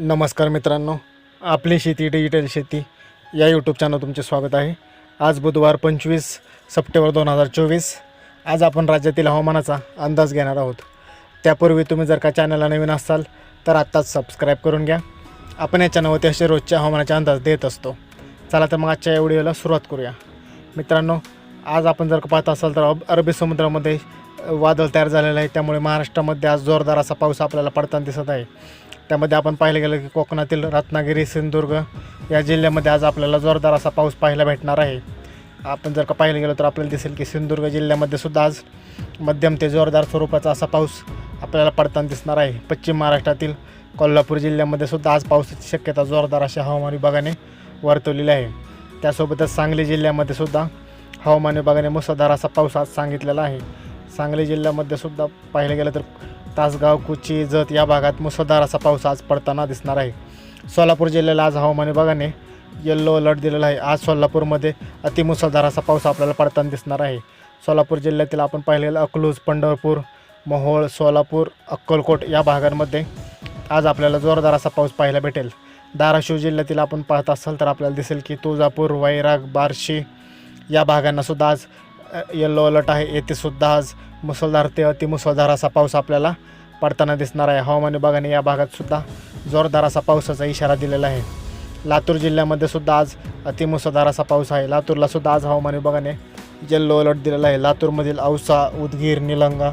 नमस्कार मित्रांनो आपली शेती डिजिटल शेती या यूट्यूब चॅनल तुमचे स्वागत आहे. आज बुधवार पंचवीस सप्टेंबर दोन हजार चोवीस. आज आपण राज्यातील हवामानाचा अंदाज घेणार आहोत. त्यापूर्वी तुम्ही जर का चॅनलला नवीन असाल तर आत्ताच सबस्क्राईब करून घ्या. आपण या चॅनलवरती असे रोजच्या हवामानाचे अंदाज देत असतो. चला तर मग आजच्या या व्हिडिओला सुरुवात करूया. मित्रांनो आज आपण जर का पाहत असाल तर अरबी समुद्रामध्ये वादळ तयार झालेलं आहे. त्यामुळे महाराष्ट्रामध्ये आज जोरदार असा पाऊस आपल्याला पडताना दिसत आहे. त्यामध्ये आपण पाहिलं गेलं की कोकणातील रत्नागिरी सिंधुदुर्ग या जिल्ह्यामध्ये आज आपल्याला जोरदार असा पाऊस पाहायला भेटणार आहे. आपण जर का पाहिलं गेलं तर आपल्याला दिसेल की सिंधुदुर्ग जिल्ह्यामध्ये सुद्धा आज मध्यम ते जोरदार स्वरूपाचा असा पाऊस आपल्याला पडताना दिसणार आहे. पश्चिम महाराष्ट्रातील कोल्हापूर जिल्ह्यामध्ये सुद्धा आज पावसाची शक्यता जोरदार अशा हवामान विभागाने वर्तवलेली आहे. त्यासोबतच सांगली जिल्ह्यामध्ये सुद्धा हवामान विभागाने मुसळधार असा पाऊस आज सांगितलेला आहे. सांगली जिल्ह्यामध्ये सुद्धा पाहिलं गेलं तर तासगाव कुची जत या भागात मुसळधार असा पाऊस आज पडताना दिसणार आहे. सोलापूर जिल्ह्याला आज हवामान विभागाने येल्लो अलर्ट दिलेला आहे. आज सोलापूरमध्ये अतिमुसळधार असा पाऊस आपल्याला पडताना दिसणार आहे. सोलापूर जिल्ह्यातील आपण पाहिलेलं अकलूज पंढरपूर मोहोळ सोलापूर अक्कलकोट या भागांमध्ये आज आपल्याला जोरदार असा पाऊस पाहायला भेटेल. धाराशिव जिल्ह्यातील आपण पाहत असाल तर आपल्याला दिसेल की तुळजापूर वैराग बार्शी या भागांनासुद्धा आज येल्लो अलर्ट आहे. येथे सुद्धा आज मुसळधार ते अतिमुसळधार असा पाऊस आपल्याला पडताना दिसणार आहे. हवामान विभागाने या भागात सुद्धा जोरदार असा पावसाचा इशारा दिलेला आहे. लातूर जिल्ह्यामध्ये सुद्धा आज अतिमुसळधार असा पाऊस आहे. लातूरला सुद्धा आज हवामान विभागाने येल्लो अलर्ट दिलेला आहे. लातूरमधील औसा उदगीर निलंगा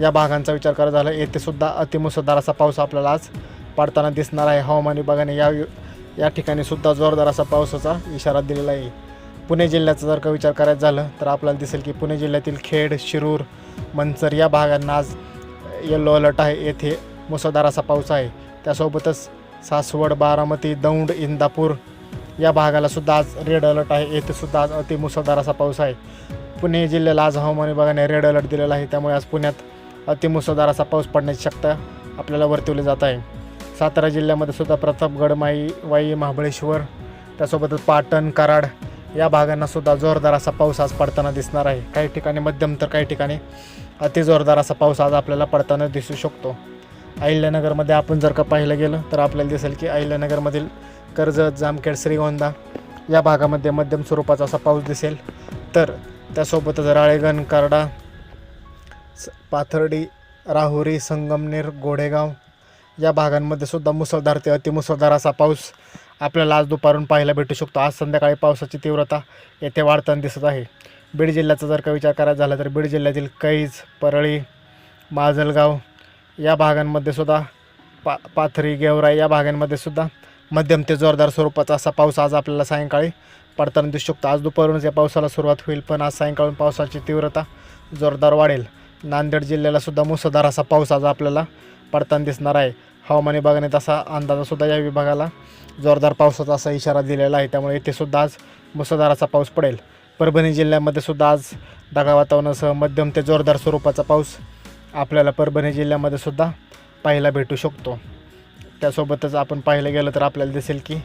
या भागांचा विचार करत झाला. येथे सुद्धा अतिमुसळधार असा पाऊस आपल्याला आज पडताना दिसणार आहे. हवामान विभागाने या या ठिकाणी सुद्धा जोरदार असा पावसाचा इशारा दिलेला आहे. पुणे जिल्ह्याचा जर का विचार करायचा झालं तर आपल्याला दिसेल की पुणे जिल्ह्यातील खेड शिरूर मंचर या भागांना आज येलो अलर्ट आहे. येथे मुसळधार असा पाऊस आहे. त्यासोबतच सासवड बारामती दौंड इंदापूर या भागाला सुद्धा आज रेड अलर्ट आहे. येथे सुद्धा आज अतिमुसळधार असा पाऊस आहे. पुणे जिल्ह्याला आज हवामान विभागाने रेड अलर्ट दिलेला आहे. त्यामुळे आज पुण्यात अतिमुसळधार असा पाऊस पडण्याची शक्यता आपल्याला वर्तवली जात आहे. सातारा जिल्ह्यामध्ये सुद्धा प्रतापगड माई वाई महाबळेश्वर त्यासोबतच पाटण कराड या भागांना सुद्धा जोरदार असा पाऊस आज पडताना दिसणार आहे. काही ठिकाणी मध्यम तर काही ठिकाणी अतिजोरदार असा पाऊस आज आपल्याला पडताना दिसू शकतो. अहिल्यानगरमध्ये आपण जर का पाहिलं गेलं तर आपल्याला दिसेल की अहिल्यानगरमधील कर्जत जामखेड श्रीगोंदा या भागामध्ये मध्यम स्वरूपाचा असा पाऊस दिसेल. तर त्यासोबतच राळेगण करडा स- पाथर्डी राहुरी संगमनेर गोडेगाव या भागांमध्ये सुद्धा मुसळधार ते अतिमुसळधार असा पाऊस आपल्याला आज दुपारून पाहायला भेटू शकतो. आज संध्याकाळी पावसाची तीव्रता येथे वाढताना दिसत आहे. बीड जिल्ह्याचा जर का विचार करायचा झाला तर बीड जिल्ह्यातील कैज परळी माजलगाव या भागांमध्ये सुद्धा पा पाथरी गेवराई या भागांमध्ये सुद्धा मध्यम ते जोरदार स्वरूपाचा असा पाऊस आज आपल्याला सायंकाळी पडताना दिसू शकतो. आज दुपारूनच या पावसाला सुरुवात होईल पण आज सायंकाळून पावसाची तीव्रता जोरदार वाढेल. नांदेड जिल्ह्याला सुद्धा मुसळधार असा पाऊस आज आपल्याला पडताना दिसणार आहे. हवामान विभागाने तसा अंदाजासुद्धा या विभागाला. जोरदार पावसाचा असा इशारा दिलेला आहे. त्यामुळे येथेसुद्धा आज मुसळधाराचा पाऊस पडेल. परभणी जिल्ह्यामध्ये सुद्धा आज ढगाळ वातावरणासह मध्यम ते जोरदार स्वरूपाचा पाऊस आपल्याला परभणी जिल्ह्यामध्ये सुद्धा पाहायला भेटू शकतो. त्यासोबतच आपण पाहिलं गेलं तर आपल्याला दिसेल की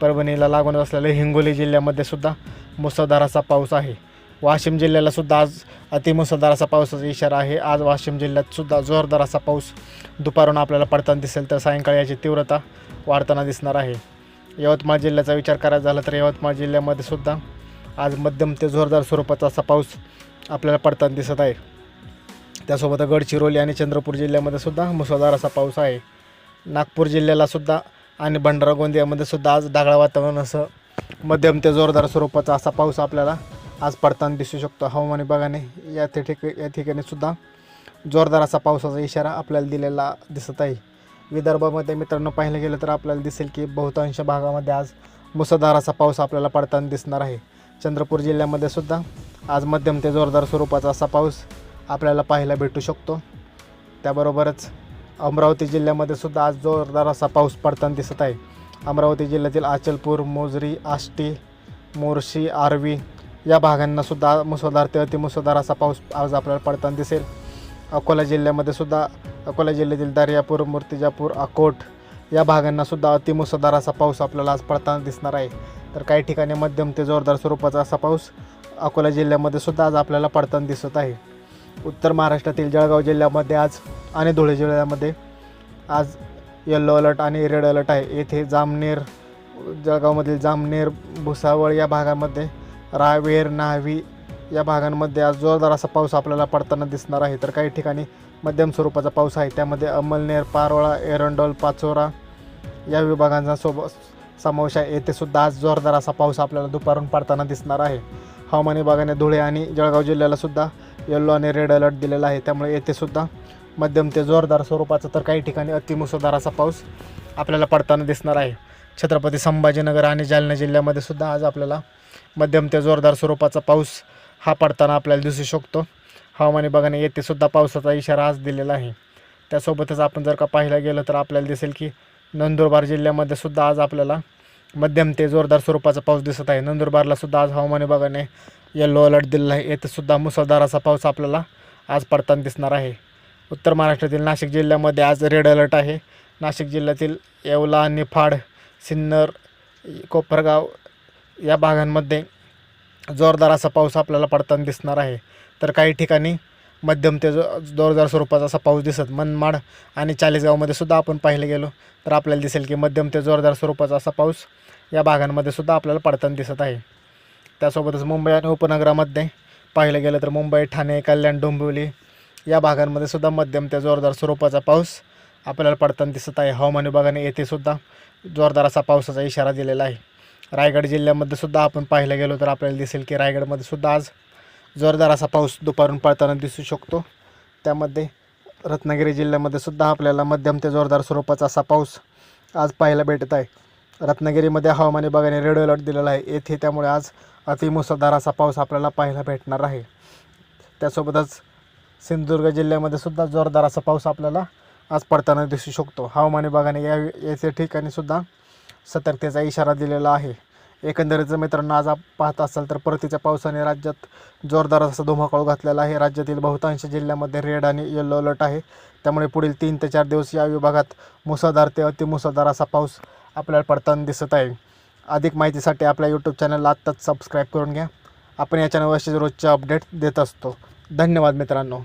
परभणीला लागून असलेल्या हिंगोली जिल्ह्यामध्ये सुद्धा मुसळधाराचा पाऊस आहे. वाशिम जिल्ह्याला सुद्धा आज अतिमुसळधार असा पावसाचा इशारा आहे. आज वाशिम जिल्ह्यात सुद्धा जोरदार असा पाऊस दुपारून आपल्याला पडताना दिसेल. तर सायंकाळी याची तीव्रता वाढताना दिसणार आहे. यवतमाळ जिल्ह्याचा विचार करायचा झाला तर यवतमाळ जिल्ह्यामध्ये सुद्धा आज मध्यम ते जोरदार स्वरूपाचा असा पाऊस आपल्याला पडताना दिसत आहे. त्यासोबत गडचिरोली आणि चंद्रपूर जिल्ह्यामध्ये सुद्धा मुसळधार असा पाऊस आहे. नागपूर जिल्ह्याला सुद्धा आणि भंडारा गोंदियामध्ये सुद्धा आज ढगाळ वातावरण असं मध्यम ते जोरदार स्वरूपाचा असा पाऊस आपल्याला आज पडताना दिसू शकतो. हवामान विभागाने या ते ठिक या ठिकाणी सुद्धा जोरदार असा पावसाचा इशारा आपल्याला दिलेला दिसत आहे. विदर्भामध्ये मित्रांनो पाहिलं गेलं तर आपल्याला दिसेल की बहुतांश भागामध्ये आज मुसळधार असा पाऊस आपल्याला पडताना दिसणार आहे. चंद्रपूर जिल्ह्यामध्ये सुद्धा आज मध्यम ते जोरदार स्वरूपाचा असा पाऊस आपल्याला पाहायला भेटू शकतो. त्याबरोबरच अमरावती जिल्ह्यामध्ये सुद्धा आज जोरदार असा पाऊस पडताना दिसत आहे. अमरावती जिल्ह्यातील आचलपूर मोजरी आष्टी मोर्शी आर्वी या भागांना सुद्धा मुसळधार ते अतिमुसळधार असा पाऊस आज आपल्याला पडताना दिसेल. अकोला जिल्ह्यामध्ये सुद्धा अकोला जिल्ह्यातील दर्यापूर मूर्तिजापूर अकोट या भागांना सुद्धा अतिमुसळधार असा पाऊस आपल्याला आज पडताना दिसणार आहे. तर काही ठिकाणी मध्यम ते जोरदार स्वरूपाचा असा पाऊस अकोला जिल्ह्यामध्ये सुद्धा आज आपल्याला पडताना दिसत आहे. उत्तर महाराष्ट्रातील जळगाव जिल्ह्यामध्ये आज आणि धुळे जिल्ह्यामध्ये आज येल्लो अलर्ट आणि रेड अलर्ट आहे. येथे जामनेर जळगावमधील जामनेर भुसावळ या भागामध्ये रावेर न्हावी या भागांमध्ये आज जोरदार असा पाऊस आपल्याला पडताना दिसणार आहे. तर काही ठिकाणी मध्यम स्वरूपाचा पाऊस आहे. त्यामध्ये अमलनेर पारोळा एरंडोल पाचोरा या विभागांचा सोबत समावेश आहे. येथे सुद्धा आज जोरदार असा पाऊस आपल्याला दुपारून पडताना दिसणार आहे. हवामान विभागाने धुळे आणि जळगाव जिल्ह्याला सुद्धा येल्लो आणि रेड अलर्ट दिलेला आहे. त्यामुळे येथे सुद्धा मध्यम ते जोरदार स्वरूपाचा तर काही ठिकाणी अतिमुसळधार असा पाऊस आपल्याला पडताना दिसणार आहे. छत्रपती संभाजीनगर आणि जालना जिल्ह्यामध्ये सुद्धा आज आपल्याला मध्यम ते जोरदार स्वरूपाचा पाऊस हा पडताना आपल्याला दिसू शकतो. हवामान विभागाने येथेसुद्धा पावसाचा इशारा आज दिलेला आहे. त्यासोबतच आपण जर का पाहायला गेलं तर आपल्याला दिसेल की नंदुरबार जिल्ह्यामध्ये सुद्धा आज आपल्याला मध्यम ते जोरदार स्वरूपाचा पाऊस दिसत आहे. नंदुरबारला सुद्धा आज हवामान विभागाने येलो अलर्ट दिलेला आहे. येथेसुद्धा मुसळधार असा पाऊस आपल्याला आज पडताना दिसणार आहे. उत्तर महाराष्ट्रातील नाशिक जिल्ह्यामध्ये आज रेड अलर्ट आहे. नाशिक जिल्ह्यातील येवला निफाड सिन्नर कोपरगाव या भागांमध्ये जोरदार असा पाऊस आपल्याला पडताना दिसणार आहे. तर काही ठिकाणी मध्यम ते जो जोरदार स्वरूपाचा असा पाऊस दिसत मनमाड आणि चाळीसगावमध्ये सुद्धा आपण पाहिलं गेलो तर आपल्याला दिसेल की मध्यम ते जोरदार स्वरूपाचा असा पाऊस या भागांमध्ये सुद्धा आपल्याला पडताना दिसत आहे. त्यासोबतच मुंबई आणि उपनगरामध्ये पाहिलं गेलं तर मुंबई ठाणे कल्याण डोंबिवली या भागांमध्ये सुद्धा मध्यम ते जोरदार स्वरूपाचा पाऊस आपल्याला पडताना दिसत आहे. हवामान विभागाने येथे सुद्धा जोरदार असा पावसाचा इशारा दिलेला आहे. रायगड जिल्ह्यामध्ये सुद्धा आपण पाहायला गेलो तर आपल्याला दिसेल की रायगडमध्ये सुद्धा आज जोरदार असा पाऊस दुपारून पडताना दिसू शकतो. त्यामध्ये रत्नागिरी जिल्ह्यामध्ये सुद्धा आपल्याला मध्यम ते जोरदार स्वरूपाचा असा पाऊस आज पाहायला भेटत आहे. रत्नागिरीमध्ये हवामान विभागाने रेड अलर्ट दिलेला आहे. येथे त्यामुळे आज अतिमुसळधार असा पाऊस आपल्याला पाहायला भेटणार आहे. त्यासोबतच सिंधुदुर्ग जिल्ह्यामध्ये सुद्धा जोरदार असा पाऊस आपल्याला आज पडताना दिसू शकतो. हवामान विभागाने या येथे ठिकाणी सुद्धा सतर्कतेचा इशारा दिलेला आहे. एकंदरीत जर मित्रांनो आज आप पाहत असाल तर परतीच्या पावसाने राज्यात जोरदार असा धुमाकूळ घातलेला आहे. राज्यातील बहुतांश जिल्ह्यामध्ये रेड आणि येल्लो अलर्ट आहे. त्यामुळे पुढील तीन ते चार दिवस या विभागात मुसळधार ते अतिमुसळधार असा पाऊस आपल्याला पडताना दिसत आहे. अधिक माहितीसाठी आपल्या यूट्यूब चॅनलला आत्ताच सबस्क्राईब करून घ्या. आपण या चॅनलवर असे रोजचे अपडेट देत असतो. धन्यवाद मित्रांनो.